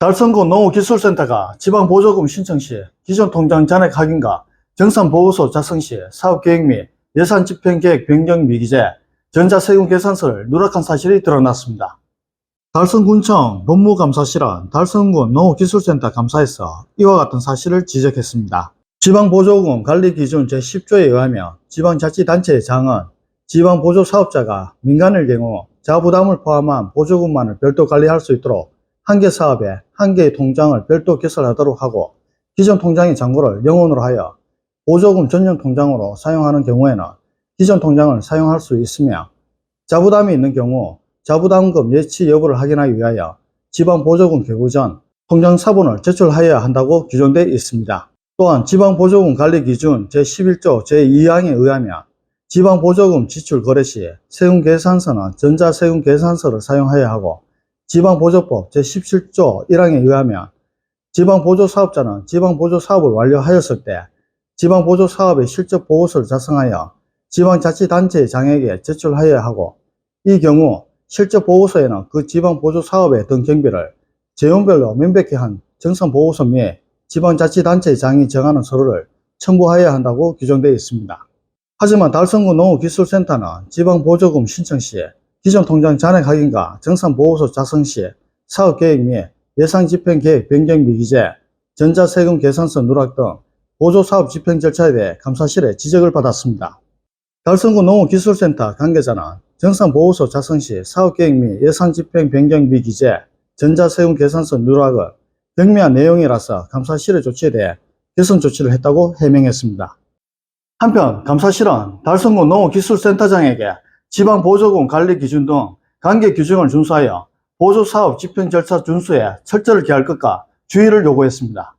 달성구 농업기술센터가 지방보조금 신청 시 기존 통장 잔액 확인과 정산보고서 작성 시 사업계획 및 예산 집행계획 변경 미기재 전자세금 계산서를 누락한 사실이 드러났습니다. 달성군청 법무감사실은 달성군 농업기술센터 감사에서 이와 같은 사실을 지적했습니다. 지방보조금 관리기준 제10조에 의하면 지방자치단체의 장은 지방보조사업자가 민간일 경우 자부담을 포함한 보조금만을 별도 관리할 수 있도록 한 개 사업에 한 개의 통장을 별도 개설하도록 하고 기존 통장의 잔고를 영원으로 하여 보조금 전용 통장으로 사용하는 경우에는 기존 통장을 사용할 수 있으며 자부담이 있는 경우 자부담금 예치 여부를 확인하기 위하여 지방보조금 개고 전 통장 사본을 제출하여야 한다고 규정되어 있습니다. 또한 지방보조금 관리 기준 제11조 제2항에 의하면 지방보조금 지출 거래 시 세금 계산서는 전자세금 계산서를 사용해야 하고 지방보조법 제17조 1항에 의하면 지방보조사업자는 지방보조사업을 완료하였을 때 지방보조사업의 실적 보고서를 작성하여 지방자치단체의 장에게 제출하여야 하고 이 경우 실적 보고서에는 그 지방보조사업의 등 경비를 재원별로 명백히 한 정산보고서 및 지방자치단체의 장이 정하는 서류를 첨부하여야 한다고 규정되어 있습니다. 하지만 달성구 농업기술센터는 지방보조금 신청 시 기존 통장 잔액 확인과 정산보고서 작성 시 사업계획 및 예상집행계획 변경 미기재, 전자세금 계산서 누락 등 보조사업 집행 절차에 대해 감사실에 지적을 받았습니다. 달성구 농업기술센터 관계자는 정산보고서 작성 시 사업계획 및 예산집행 변경 미기재, 전자세금 계산서 누락은 경미한 내용이라서 감사실의 조치에 대해 개선 조치를 했다고 해명했습니다. 한편 감사실은 달성구 농업기술센터장에게 지방보조금 관리 기준 등 관계 규정을 준수하여 보조사업 집행 절차 준수에 철저를 기할 것과 주의를 요구했습니다.